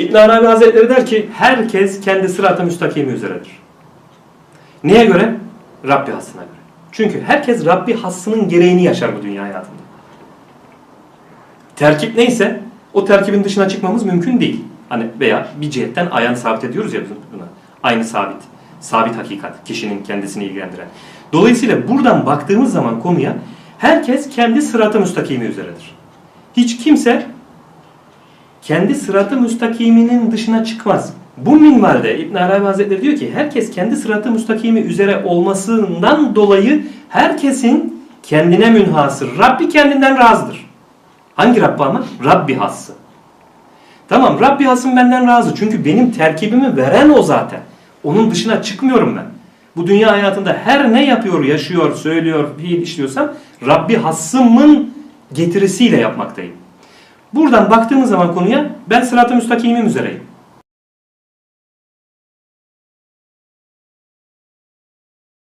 İbn Arabi Hazretleri der ki herkes kendi sırat-ı müstakimi üzeredir. Neye göre? Rabbi hassına göre. Çünkü herkes Rabbi hassının gereğini yaşar bu dünya hayatında. Terkip neyse o terkibin dışına çıkmamız mümkün değil. Hani veya bir cihetten ayağını sabit ediyoruz ya buna. Aynı sabit. Sabit hakikat. Kişinin kendisini ilgilendiren. Dolayısıyla buradan baktığımız zaman konuya herkes kendi sıratı müstakimi üzeredir. Hiç kimse kendi sıratı müstakiminin dışına çıkmaz. Bu minvalde İbn Arabi Hazretleri diyor ki herkes kendi sıratı müstakimi üzere olmasından dolayı herkesin kendine münhasır. Rabbi kendinden razıdır. Hangi Rabbi ama? Rabbi hası. Tamam Rabbi hasım benden razı. Çünkü benim terkibimi veren o zaten. Onun dışına çıkmıyorum ben. Bu dünya hayatında her ne yapıyor, yaşıyor, söylüyor, fiil işliyorsam Rabbi hassımın getirisiyle yapmaktayım. Buradan baktığımız zaman konuya ben sırat-ı müstakimim üzereyim.